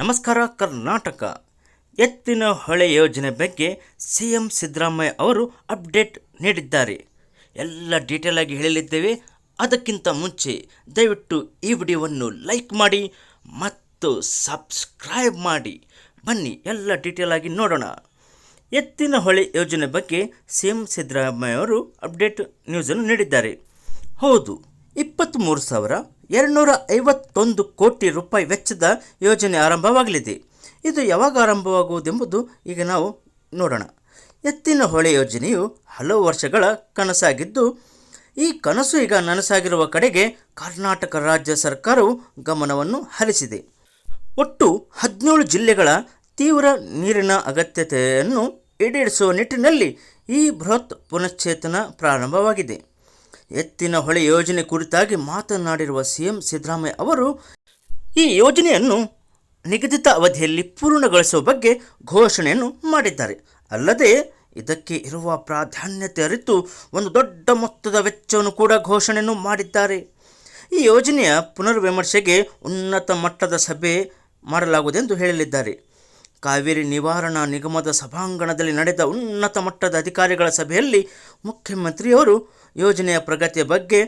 ನಮಸ್ಕಾರ, ಕರ್ನಾಟಕ. ಎತ್ತಿನ ಹೊಳೆ ಯೋಜನೆ ಬಗ್ಗೆ ಸಿ ಎಂ ಸಿದ್ದರಾಮಯ್ಯ ಅವರು ಅಪ್ಡೇಟ್ ನೀಡಿದ್ದಾರೆ. ಎಲ್ಲ ಡೀಟೇಲ್ ಆಗಿ ಹೇಳಲಿದ್ದೇವೆ. ಅದಕ್ಕಿಂತ ಮುಂಚೆ ದಯವಿಟ್ಟು ಈ ವಿಡಿಯೋವನ್ನು ಲೈಕ್ ಮಾಡಿ ಮತ್ತು ಸಬ್ಸ್ಕ್ರೈಬ್ ಮಾಡಿ. ಬನ್ನಿ, ಎಲ್ಲ ಡೀಟೇಲ್ ಆಗಿ ನೋಡೋಣ. ಎತ್ತಿನ ಹೊಳೆ ಯೋಜನೆ ಬಗ್ಗೆ ಸಿ ಎಂ ಸಿದ್ದರಾಮಯ್ಯ ಅವರು ಅಪ್ಡೇಟ್ ನ್ಯೂಸನ್ನು ನೀಡಿದ್ದಾರೆ. ಹೌದು, ಇಪ್ಪತ್ತ್ಮೂರು ಸಾವಿರ ಎರಡುನೂರ ಐವತ್ತೊಂದು ಕೋಟಿ ರೂಪಾಯಿ ವೆಚ್ಚದ ಯೋಜನೆ ಆರಂಭವಾಗಲಿದೆ. ಇದು ಯಾವಾಗ ಆರಂಭವಾಗುವುದೆಂಬುದು ಈಗ ನಾವು ನೋಡೋಣ. ಎತ್ತಿನ ಹೊಳೆ ಯೋಜನೆಯು ಹಲವು ವರ್ಷಗಳ ಕನಸಾಗಿದ್ದು, ಈ ಕನಸು ಈಗ ನನಸಾಗಿರುವ ಕಡೆಗೆ ಕರ್ನಾಟಕ ರಾಜ್ಯ ಸರ್ಕಾರವು ಗಮನವನ್ನು ಹರಿಸಿದೆ. ಒಟ್ಟು ಹದಿನೇಳು ಜಿಲ್ಲೆಗಳ ತೀವ್ರ ನೀರಿನ ಅಗತ್ಯತೆಯನ್ನು ಈಡೇರಿಸುವ ನಿಟ್ಟಿನಲ್ಲಿ ಈ ಬೃಹತ್ ಪುನಶ್ಚೇತನ ಪ್ರಾರಂಭವಾಗಿದೆ. ಎತ್ತಿನ ಹೊಳೆ ಯೋಜನೆ ಕುರಿತಾಗಿ ಮಾತನಾಡಿರುವ ಸಿಎಂ ಸಿದ್ದರಾಮಯ್ಯ ಅವರು, ಈ ಯೋಜನೆಯನ್ನು ನಿಗದಿತ ಅವಧಿಯಲ್ಲಿ ಪೂರ್ಣಗೊಳಿಸುವ ಬಗ್ಗೆ ಘೋಷಣೆಯನ್ನು ಮಾಡಿದ್ದಾರೆ. ಅಲ್ಲದೆ, ಇದಕ್ಕೆ ಇರುವ ಪ್ರಾಧಾನ್ಯತೆ ಅರಿತು ಒಂದು ದೊಡ್ಡ ಮೊತ್ತದ ವೆಚ್ಚವನ್ನು ಕೂಡ ಘೋಷಣೆಯನ್ನು ಮಾಡಿದ್ದಾರೆ. ಈ ಯೋಜನೆಯ ಪುನರ್ವಿಮರ್ಶೆಗೆ ಉನ್ನತ ಮಟ್ಟದ ಸಭೆ ಮಾಡಲಾಗುವುದೆಂದು ಹೇಳಲಿದ್ದಾರೆ ಕಾವೇರಿ ನಿವಾರಣಾ ನಿಗಮದ ಸಭಾಂಗಣದಲ್ಲಿ ನಡೆದ ಉನ್ನತ ಮಟ್ಟದ ಅಧಿಕಾರಿಗಳ ಸಭೆಯಲ್ಲಿ ಮುಖ್ಯಮಂತ್ರಿಯವರು ಯೋಜನೆಯ ಪ್ರಗತಿಯ ಬಗ್ಗೆ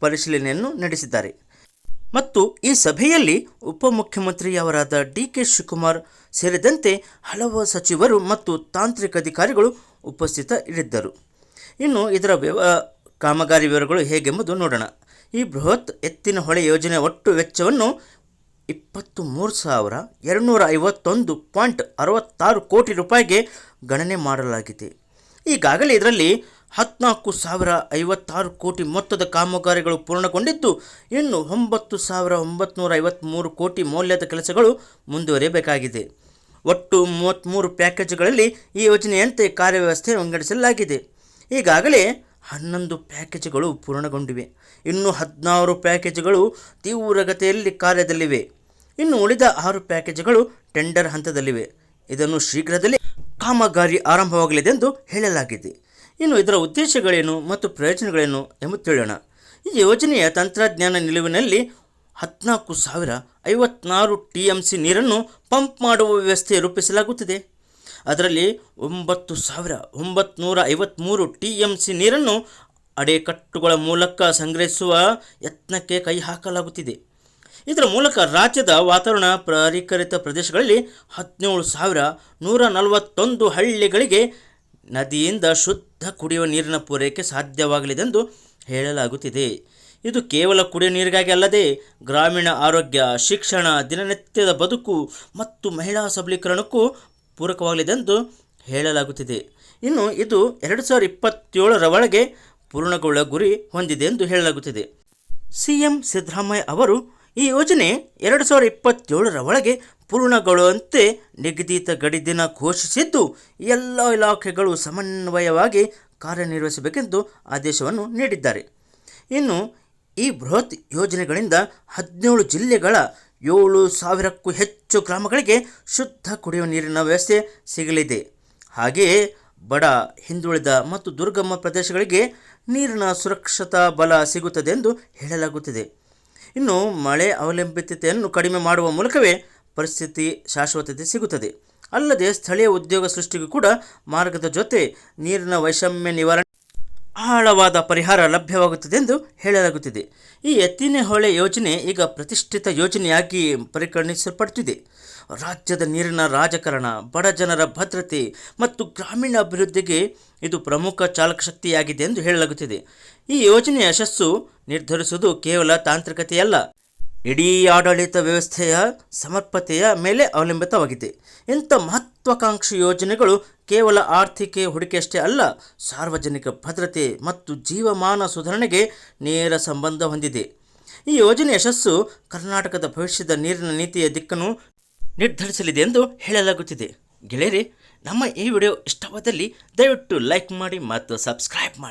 ಪರಿಶೀಲನೆಯನ್ನು ನಡೆಸಿದ್ದಾರೆ. ಮತ್ತು ಈ ಸಭೆಯಲ್ಲಿ ಉಪಮುಖ್ಯಮಂತ್ರಿಯವರಾದ ಡಿ ಕೆ ಶಿವಕುಮಾರ್ ಸೇರಿದಂತೆ ಹಲವು ಸಚಿವರು ಮತ್ತು ತಾಂತ್ರಿಕ ಅಧಿಕಾರಿಗಳು ಉಪಸ್ಥಿತ ಇರಿದ್ದರು ಇನ್ನು ಇದರ ವ್ಯವ ಕಾಮಗಾರಿ ವಿವರಗಳು ಹೇಗೆಂಬುದು ನೋಡೋಣ. ಈ ಬೃಹತ್ ಎತ್ತಿನ ಹೊಳೆ ಯೋಜನೆ ಒಟ್ಟು ವೆಚ್ಚವನ್ನು ಇಪ್ಪತ್ತು ಮೂರು ಸಾವಿರ ಎರಡುನೂರ ಐವತ್ತೊಂದು ಪಾಯಿಂಟ್ ಅರವತ್ತಾರು ಕೋಟಿ ರೂಪಾಯಿಗೆ ಗಣನೆ ಮಾಡಲಾಗಿದೆ. ಈಗಾಗಲೇ ಇದರಲ್ಲಿ ಹದಿನಾಲ್ಕು ಸಾವಿರ ಐವತ್ತಾರು ಕೋಟಿ ಮೊತ್ತದ ಕಾಮಗಾರಿಗಳು ಪೂರ್ಣಗೊಂಡಿದ್ದು, ಇನ್ನು ಒಂಬತ್ತು ಸಾವಿರ ಒಂಬತ್ನೂರ ಐವತ್ತ್ಮೂರು ಕೋಟಿ ಮೌಲ್ಯದ ಕೆಲಸಗಳು ಮುಂದುವರಿಯಬೇಕಾಗಿದೆ. ಒಟ್ಟು ಮೂವತ್ತ್ಮೂರು ಪ್ಯಾಕೇಜ್ಗಳಲ್ಲಿ ಈ ಯೋಜನೆಯಂತೆ ಕಾರ್ಯವ್ಯವಸ್ಥೆ ವಿಂಗಡಿಸಲಾಗಿದೆ. ಈಗಾಗಲೇ ಹನ್ನೊಂದು ಪ್ಯಾಕೇಜ್ಗಳು ಪೂರ್ಣಗೊಂಡಿವೆ. ಇನ್ನು ಹದಿನಾರು ಪ್ಯಾಕೇಜ್ಗಳು ತೀವ್ರಗತಿಯಲ್ಲಿ ಕಾರ್ಯದಲ್ಲಿವೆ. ಇನ್ನು ಉಳಿದ ಆರು ಪ್ಯಾಕೇಜ್ಗಳು ಟೆಂಡರ್ ಹಂತದಲ್ಲಿವೆ. ಇದನ್ನು ಶೀಘ್ರದಲ್ಲಿ ಕಾಮಗಾರಿ ಆರಂಭವಾಗಲಿದೆ ಎಂದು ಹೇಳಲಾಗಿದೆ. ಇನ್ನು ಇದರ ಉದ್ದೇಶಗಳೇನು ಮತ್ತು ಪ್ರಯೋಜನಗಳೇನು ಎಂದು ತಿಳಿಯೋಣ. ಈ ಯೋಜನೆಯ ತಂತ್ರಜ್ಞಾನ ನಿಲುವಿನಲ್ಲಿ ಹದಿನಾಲ್ಕು ಸಾವಿರ ಐವತ್ನಾರು ಟಿ ಎಂ ಸಿ ನೀರನ್ನು ಪಂಪ್ ಮಾಡುವ ವ್ಯವಸ್ಥೆ ರೂಪಿಸಲಾಗುತ್ತಿದೆ. ಅದರಲ್ಲಿ ಒಂಬತ್ತು ಸಾವಿರ ಒಂಬತ್ನೂರ ಐವತ್ತ್ಮೂರು ಟಿ ಎಂ ಸಿ ನೀರನ್ನು ಅಡೆಕಟ್ಟುಗಳ ಮೂಲಕ ಸಂಗ್ರಹಿಸುವ ಯತ್ನಕ್ಕೆ ಕೈ ಹಾಕಲಾಗುತ್ತಿದೆ. ಇದರ ಮೂಲಕ ರಾಜ್ಯದ ವಾತಾವರಣ ಪರಿಕರಿತ ಪ್ರದೇಶಗಳಲ್ಲಿ ಹದಿನೇಳು ಸಾವಿರ ನೂರ ನಲವತ್ತೊಂದು ಹಳ್ಳಿಗಳಿಗೆ ನದಿಯಿಂದ ಶುದ್ಧ ಕುಡಿಯುವ ನೀರಿನ ಪೂರೈಕೆ ಸಾಧ್ಯವಾಗಲಿದೆಂದು ಹೇಳಲಾಗುತ್ತಿದೆ. ಇದು ಕೇವಲ ಕುಡಿಯುವ ನೀರಿಗಾಗಿ ಅಲ್ಲದೆ ಗ್ರಾಮೀಣ ಆರೋಗ್ಯ, ಶಿಕ್ಷಣ, ದಿನನಿತ್ಯದ ಬದುಕು ಮತ್ತು ಮಹಿಳಾ ಸಬಲೀಕರಣಕ್ಕೂ ಪೂರಕವಾಗಲಿದೆಂದು ಹೇಳಲಾಗುತ್ತಿದೆ. ಇನ್ನು ಇದು ಎರಡು ಸಾವಿರದ ಇಪ್ಪತ್ತೇಳರ ಒಳಗೆ ಪೂರ್ಣಗೊಳ್ಳುವ ಗುರಿ ಹೊಂದಿದೆ ಎಂದು ಹೇಳಲಾಗುತ್ತಿದೆ. ಸಿ ಎಂ ಸಿದ್ದರಾಮಯ್ಯ ಅವರು ಈ ಯೋಜನೆ ಎರಡು ಸಾವಿರದ ಇಪ್ಪತ್ತೇಳರ ಒಳಗೆ ಪೂರ್ಣಗೊಳ್ಳುವಂತೆ ನಿಗದಿತ ಗಡಿ ದಿನ ಘೋಷಿಸಿದ್ದು ಎಲ್ಲ ಇಲಾಖೆಗಳು ಸಮನ್ವಯವಾಗಿ ಕಾರ್ಯನಿರ್ವಹಿಸಬೇಕೆಂದು ಆದೇಶವನ್ನು ನೀಡಿದ್ದಾರೆ. ಇನ್ನು ಈ ಬೃಹತ್ ಯೋಜನೆಗಳಿಂದ ಹದಿನೇಳು ಜಿಲ್ಲೆಗಳ ಏಳು ಸಾವಿರಕ್ಕೂ ಹೆಚ್ಚು ಗ್ರಾಮಗಳಿಗೆ ಶುದ್ಧ ಕುಡಿಯುವ ನೀರಿನ ವ್ಯವಸ್ಥೆ ಸಿಗಲಿದೆ. ಹಾಗೆಯೇ ಬಡ, ಹಿಂದುಳಿದ ಮತ್ತು ದುರ್ಗಮ ಪ್ರದೇಶಗಳಿಗೆ ನೀರಿನ ಸುರಕ್ಷತಾ ಬಲ ಸಿಗುತ್ತದೆ ಎಂದು ಹೇಳಲಾಗುತ್ತಿದೆ. ಇನ್ನು ಮಳೆ ಅವಲಂಬಿತತೆಯನ್ನು ಕಡಿಮೆ ಮಾಡುವ ಮೂಲಕವೇ ಪರಿಸ್ಥಿತಿ ಶಾಶ್ವತತೆ ಸಿಗುತ್ತದೆ. ಅಲ್ಲದೆ ಸ್ಥಳೀಯ ಉದ್ಯೋಗ ಸೃಷ್ಟಿಗೂ ಕೂಡ ಮಾರ್ಗದ ಜೊತೆ ನೀರಿನ ವೈಷಮ್ಯ ನಿವಾರಣೆ ಆಳವಾದ ಪರಿಹಾರ ಲಭ್ಯವಾಗುತ್ತದೆ ಎಂದು ಹೇಳಲಾಗುತ್ತಿದೆ. ಈ ಎತ್ತಿನ ಹೊಳೆ ಯೋಜನೆ ಈಗ ಪ್ರತಿಷ್ಠಿತ ಯೋಜನೆಯಾಗಿ ಪರಿಗಣಿಸಲ್ಪಡುತ್ತಿದೆ. ರಾಜ್ಯದ ನೀರಿನ ರಾಜಕಾರಣ, ಬಡ ಜನರ ಭದ್ರತೆ ಮತ್ತು ಗ್ರಾಮೀಣ ಅಭಿವೃದ್ಧಿಗೆ ಇದು ಪ್ರಮುಖ ಚಾಲಕ ಶಕ್ತಿಯಾಗಿದೆ ಎಂದು ಹೇಳಲಾಗುತ್ತಿದೆ. ಈ ಯೋಜನೆಯ ಯಶಸ್ಸು ನಿರ್ಧರಿಸುವುದು ಕೇವಲ ತಾಂತ್ರಿಕತೆಯಲ್ಲ ಇಡೀ ಆಡಳಿತ ವ್ಯವಸ್ಥೆಯ ಸಮರ್ಪತೆಯ ಮೇಲೆ ಅವಲಂಬಿತವಾಗಿದೆ. ಇಂಥ ಮಹತ್ವಾಕಾಂಕ್ಷಿ ಯೋಜನೆಗಳು ಕೇವಲ ಆರ್ಥಿಕ ಹೂಡಿಕೆಯಷ್ಟೇ ಅಲ್ಲ, ಸಾರ್ವಜನಿಕ ಭದ್ರತೆ ಮತ್ತು ಜೀವಮಾನ ಸುಧಾರಣೆಗೆ ನೇರ ಸಂಬಂಧ ಹೊಂದಿದೆ. ಈ ಯೋಜನೆ ಯಶಸ್ಸು ಕರ್ನಾಟಕದ ಭವಿಷ್ಯದ ನೀರಿನ ನೀತಿಯ ದಿಕ್ಕನ್ನು ನಿರ್ಧರಿಸಲಿದೆ ಎಂದು ಹೇಳಲಾಗುತ್ತಿದೆ. ಗೆಳೆಯರಿ, ನಮ್ಮ ಈ ವಿಡಿಯೋ ಇಷ್ಟವಾದಲ್ಲಿ ದಯವಿಟ್ಟು ಲೈಕ್ ಮಾಡಿ ಮತ್ತು ಸಬ್ಸ್ಕ್ರೈಬ್ ಮಾಡಿ.